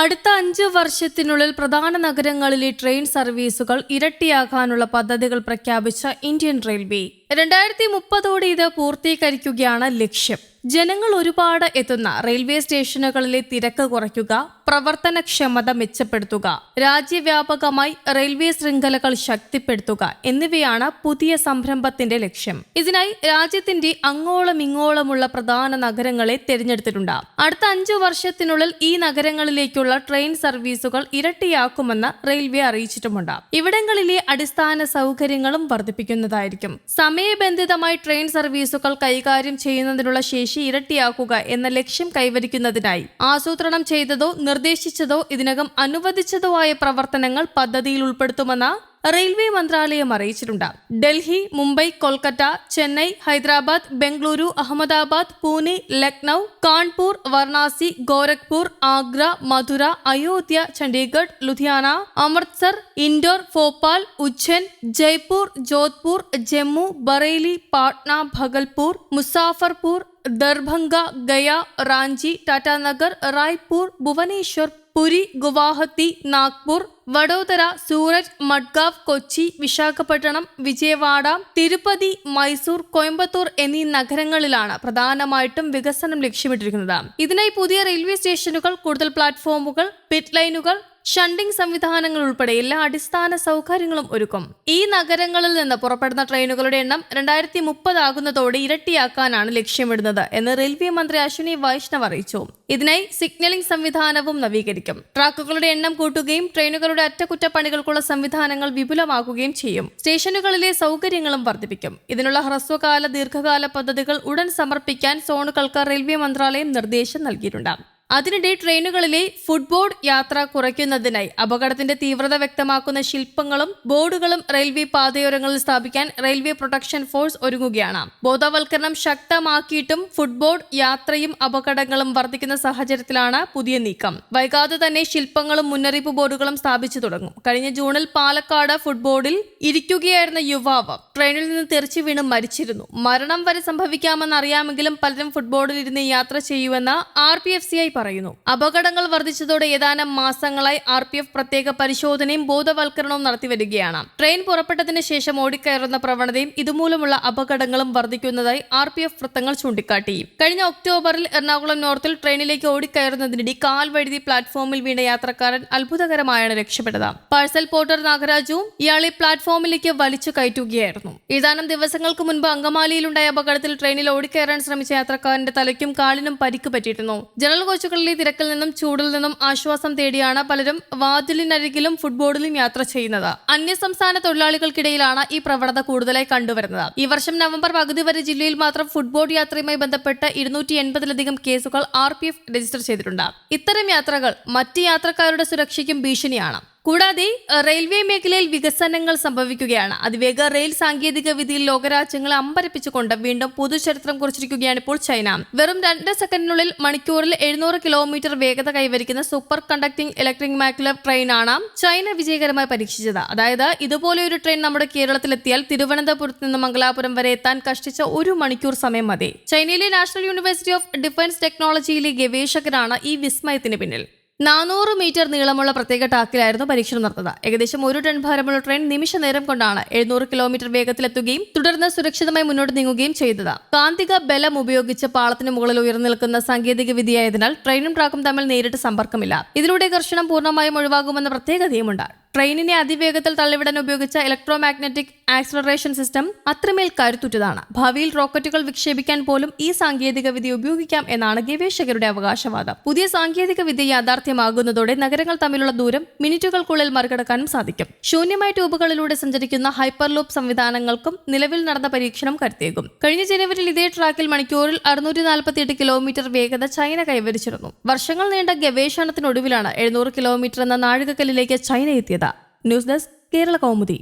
അടുത്ത അഞ്ച് വർഷത്തിനുള്ളിൽ പ്രധാന നഗരങ്ങളിലെ ട്രെയിൻ സർവീസുകൾ ഇരട്ടിയാക്കാനുള്ള പദ്ധതികൾ പ്രഖ്യാപിച്ച ഇന്ത്യൻ റെയിൽവേ. രണ്ടായിരത്തി മുപ്പതോടെ ഇത് പൂർത്തീകരിക്കുകയാണ് ലക്ഷ്യം. ജനങ്ങൾ ഒരുപാട് എത്തുന്ന റെയിൽവേ സ്റ്റേഷനുകളിലെ തിരക്ക് കുറയ്ക്കുക പ്രവർത്തനക്ഷമത മെച്ചപ്പെടുത്തുക രാജ്യവ്യാപകമായി റെയിൽവേ ശൃംഖലകൾ ശക്തിപ്പെടുത്തുക എന്നിവയാണ് പുതിയ സംരംഭത്തിന്റെ ലക്ഷ്യം. ഇതിനായി രാജ്യത്തിന്റെ അങ്ങോളം ഇങ്ങോളമുള്ള പ്രധാന നഗരങ്ങളെ തിരഞ്ഞെടുത്തിട്ടുണ്ട്. അടുത്ത അഞ്ചു വർഷത്തിനുള്ളിൽ ഈ നഗരങ്ങളിലേക്കുള്ള ട്രെയിൻ സർവീസുകൾ ഇരട്ടിയാക്കുമെന്ന് റെയിൽവേ അറിയിച്ചിട്ടുമുണ്ട്. ഇവിടങ്ങളിലെ അടിസ്ഥാന സൗകര്യങ്ങളും വർദ്ധിപ്പിക്കുന്നതായിരിക്കും. സമയബന്ധിതമായി ട്രെയിൻ സർവീസുകൾ കൈകാര്യം ചെയ്യുന്നതിനുള്ള ശേഷി ഇരട്ടിയാക്കുക എന്ന ലക്ഷ്യം കൈവരിക്കുന്നതിനായി. ആസൂത്രണം ചെയ്തതോ നിർദ്ദേശിച്ചതോ ഇതിനകം അനുവദിച്ചതോ ആയ പ്രവർത്തനങ്ങൾ പദ്ധതിയിൽ ഉൾപ്പെടുത്തുമെന്ന് റെയിൽവേ മന്ത്രാലയം അറിയിച്ചിട്ടുണ്ട്. ഡൽഹി മുംബൈ കൊൽക്കത്ത ചെന്നൈ ഹൈദരാബാദ് ബംഗളൂരു അഹമ്മദാബാദ് പൂനെ ലക്നൗ കാൺപൂർ വാരണാസി ഗോരഖ്പൂർ ആഗ്ര മധുര അയോധ്യ ചണ്ഡീഗഡ് ലുധിയാന അമൃത്സർ ഇൻഡോർ ഭോപ്പാൽ ഉജ്ജൻ ജയ്പൂർ ജോധ്പൂർ ജമ്മു ബറേലി പാട്ന ഭഗൽപൂർ മുസാഫർപൂർ ദർഭംഗ ഗയ റാഞ്ചി ടാറ്റാനഗർ റായ്പൂർ ഭുവനേശ്വർ പുരി ഗുവാഹത്തി നാഗ്പൂർ വഡോദര സൂററ്റ് മഡ്ഗാവ് കൊച്ചി വിശാഖപട്ടണം വിജയവാഡ തിരുപ്പതി മൈസൂർ കോയമ്പത്തൂർ എന്നീ നഗരങ്ങളിലാണ് പ്രധാനമായിട്ടും വികസനം ലക്ഷ്യമിട്ടിരിക്കുന്നത്. ഇതിനായി പുതിയ റെയിൽവേ സ്റ്റേഷനുകൾ കൂടുതൽ പ്ലാറ്റ്ഫോമുകൾ പിറ്റ് ലൈനുകൾ ഷണ്ടിംഗ് സംവിധാനങ്ങൾ ഉൾപ്പെടെ എല്ലാ അടിസ്ഥാന സൗകര്യങ്ങളും ഒരുക്കും. ഈ നഗരങ്ങളിൽ നിന്ന് പുറപ്പെടുന്ന ട്രെയിനുകളുടെ എണ്ണം രണ്ടായിരത്തി മുപ്പതാകുന്നതോടെ ഇരട്ടിയാക്കാനാണ് ലക്ഷ്യമിടുന്നത് എന്ന് റെയിൽവേ മന്ത്രി അശ്വിനി വൈഷ്ണവ് അറിയിച്ചു. ഇതിനായി സിഗ്നലിംഗ് സംവിധാനവും നവീകരിക്കും. ട്രാക്കുകളുടെ എണ്ണം കൂട്ടുകയും ട്രെയിനുകളുടെ അറ്റകുറ്റപ്പണികൾക്കുള്ള സംവിധാനങ്ങൾ വിപുലമാക്കുകയും ചെയ്യും. സ്റ്റേഷനുകളിലെ സൗകര്യങ്ങളും വർദ്ധിപ്പിക്കും. ഇതിനുള്ള ഹ്രസ്വകാല ദീർഘകാല പദ്ധതികൾ ഉടൻ സമർപ്പിക്കാൻ സോണുകൾക്ക് റെയിൽവേ മന്ത്രാലയം നിർദ്ദേശം നൽകിയിട്ടുണ്ട്. അതിനിടെ ട്രെയിനുകളിലെ ഫുട്ബോർഡ് യാത്ര കുറയ്ക്കുന്നതിനായി അപകടത്തിന്റെ തീവ്രത വ്യക്തമാക്കുന്ന ശില്പങ്ങളും ബോർഡുകളും റെയിൽവേ പാതയോരങ്ങളിൽ സ്ഥാപിക്കാൻ റെയിൽവേ പ്രൊട്ടക്ഷൻ ഫോഴ്സ് ഒരുങ്ങുകയാണ്. ബോധവൽക്കരണം ശക്തമാക്കിയിട്ടും ഫുട്ബോർഡ് യാത്രയും അപകടങ്ങളും വർദ്ധിക്കുന്ന സാഹചര്യത്തിലാണ് പുതിയ നീക്കം. വൈകാതെ തന്നെ ശില്പങ്ങളും മുന്നറിയിപ്പ് ബോർഡുകളും സ്ഥാപിച്ചു തുടങ്ങും. കഴിഞ്ഞ ജൂണിൽ പാലക്കാട് ഫുട്ബോർഡിൽ ഇരിക്കുകയായിരുന്ന യുവാവ് ട്രെയിനിൽ നിന്ന് തെറിച്ചു വീണ് മരിച്ചിരുന്നു. മരണം വരെ സംഭവിക്കാമെന്ന് അറിയാമെങ്കിലും പലരും ഫുട്ബോർഡിൽ ഇരുന്ന് യാത്ര ചെയ്യുമെന്ന് R P F C I പറയുന്നു. അപകടങ്ങൾ വർദ്ധിച്ചതോടെ ഏതാനും മാസങ്ങളായി ആർ പി എഫ് പ്രത്യേക പരിശോധനയും ബോധവൽക്കരണവും നടത്തിവരികയാണ് ട്രെയിൻ പുറപ്പെട്ടതിന് ശേഷം ഓടിക്കയറുന്ന പ്രവണതയും ഇതുമൂലമുള്ള അപകടങ്ങളും വർദ്ധിക്കുന്നതായി ആർ പി എഫ് വൃത്തങ്ങൾ ചൂണ്ടിക്കാട്ടി. കഴിഞ്ഞ ഒക്ടോബറിൽ എറണാകുളം നോർത്തിൽ ട്രെയിനിലേക്ക് ഓടിക്കയറുന്നതിനിടെ കാൽ വഴുതി പ്ലാറ്റ്ഫോമിൽ വീണ യാത്രക്കാരൻ അത്ഭുതകരമായാണ് രക്ഷപ്പെട്ടത്. പാഴ്സൽ പോർട്ടർ നാഗരാജുവും ഇയാളെ പ്ലാറ്റ്ഫോമിലേക്ക് വലിച്ചു കയറ്റുകയായിരുന്നു. ഏതാനും ദിവസങ്ങൾക്ക് മുൻപ് അങ്കമാലിയിലുണ്ടായ അപകടത്തിൽ ട്രെയിനിൽ ഓടിക്കയറാൻ ശ്രമിച്ച യാത്രക്കാരന്റെ തലയ്ക്കും കാലിനും പരിക്ക് പറ്റിയിരുന്നു. ജനറൽ കോച്ചുകളിലെ തിരക്കിൽ നിന്നും ചൂടിൽ നിന്നും ആശ്വാസം തേടിയാണ് പലരും വാതിലിനരികിലും ഫുട്ബോളിലും യാത്ര ചെയ്യുന്നത്. അന്യസംസ്ഥാന തൊഴിലാളികൾക്കിടയിലാണ് ഈ പ്രവണത കൂടുതലായി കണ്ടുവരുന്നത്. ഈ വർഷം നവംബർ പകുതി വരെ ജില്ലയിൽ മാത്രം ഫുട്ബോൾ യാത്രയുമായി ബന്ധപ്പെട്ട് ഇരുന്നൂറ്റി എൺപതിലധികം കേസുകൾ ആർ രജിസ്റ്റർ ചെയ്തിട്ടുണ്ട്. ഇത്തരം യാത്രകൾ മറ്റ് യാത്രക്കാരുടെ സുരക്ഷയ്ക്കും ഭീഷണിയാണ്. കൂടാതെ റെയിൽവേ മേഖലയിൽ വികസനങ്ങൾ സംഭവിക്കുകയാണ്. അതിവേഗ റെയിൽ സാങ്കേതിക വിധിയിൽ ലോകരാജ്യങ്ങളെ അമ്പരപ്പിച്ചുകൊണ്ട് വീണ്ടും പുതുചരിത്രം കുറിച്ചിരിക്കുകയാണ് ഇപ്പോൾ ചൈന. വെറും രണ്ട് സെക്കൻഡിനുള്ളിൽ മണിക്കൂറിൽ എഴുന്നൂറ് കിലോമീറ്റർ വേഗത കൈവരിക്കുന്ന സൂപ്പർ കണ്ടക്ടിംഗ് ഇലക്ട്രിക് മാക്കുലർ ട്രെയിനാണ് ചൈന വിജയകരമായി പരീക്ഷിച്ചത്. അതായത് ഇതുപോലെ ഒരു ട്രെയിൻ നമ്മുടെ കേരളത്തിലെത്തിയാൽ തിരുവനന്തപുരത്ത് നിന്ന് മംഗലാപുരം വരെ എത്താൻ കഷ്ടിച്ച ഒരു മണിക്കൂർ സമയം മതി. ചൈനയിലെ നാഷണൽ യൂണിവേഴ്സിറ്റി ഓഫ് ഡിഫൻസ് ടെക്നോളജിയിലെ ഗവേഷകരാണ് ഈ വിസ്മയത്തിന് പിന്നിൽ. നാനൂറ് മീറ്റർ നീളമുള്ള പ്രത്യേക ടാക്കിലായിരുന്നു പരീക്ഷണം നടന്നത്. ഏകദേശം ഒരു ടൺ ഭാരമുള്ള ട്രെയിൻ നിമിഷ നേരം കൊണ്ടാണ് എഴുന്നൂറ് കിലോമീറ്റർ വേഗത്തിലെത്തുകയും തുടർന്ന് സുരക്ഷിതമായി മുന്നോട്ട് നീങ്ങുകയും ചെയ്തത്. കാന്തിക ബലം ഉപയോഗിച്ച് പാളത്തിന് മുകളിൽ ഉയർന്നു നിൽക്കുന്ന സാങ്കേതിക വിദ്യയായതിനാൽ ട്രെയിനും ട്രാക്കും തമ്മിൽ നേരിട്ട് സമ്പർക്കമില്ല. ഇതിലൂടെ ഘർഷണം പൂർണമായും ഒഴിവാകുമെന്ന പ്രത്യേകതയുമുണ്ട്. ട്രെയിനിനെ അതിവേഗത്തിൽ തള്ളിവിടാൻ ഉപയോഗിച്ച ഇലക്ട്രോ മാഗ്നറ്റിക് ആക്സലറേഷൻ സിസ്റ്റം അത്രമേൽ കരുത്തുറ്റതാണ്. ഭാവിയിൽ റോക്കറ്റുകൾ വിക്ഷേപിക്കാൻ പോലും ഈ സാങ്കേതിക വിദ്യ ഉപയോഗിക്കാം എന്നാണ് ഗവേഷകരുടെ അവകാശവാദം. പുതിയ സാങ്കേതിക വിദ്യ യാഥാർത്ഥ്യമാകുന്നതോടെ നഗരങ്ങൾ തമ്മിലുള്ള ദൂരം മിനിറ്റുകൾക്കുള്ളിൽ മറികടക്കാനും സാധിക്കും. ശൂന്യമായ ട്യൂബുകളിലൂടെ സഞ്ചരിക്കുന്ന ഹൈപ്പർലൂപ്പ് സംവിധാനങ്ങൾക്കും നിലവിൽ നടന്ന പരീക്ഷണം കരുത്തേകും. കഴിഞ്ഞ ജനുവരിയിൽ ഇതേ ട്രാക്കിൽ മണിക്കൂറിൽ അറുന്നൂറ്റി നാൽപ്പത്തിയെട്ട് കിലോമീറ്റർ വേഗത ചൈന കൈവരിച്ചിരുന്നു. വർഷങ്ങൾ നീണ്ട ഗവേഷണത്തിനൊടുവിലാണ് എഴുന്നൂറ് കിലോമീറ്റർ എന്ന നാഴികക്കല്ലിലേക്ക് ചൈന എത്തിയത്. News desk Kerala Kaumudi.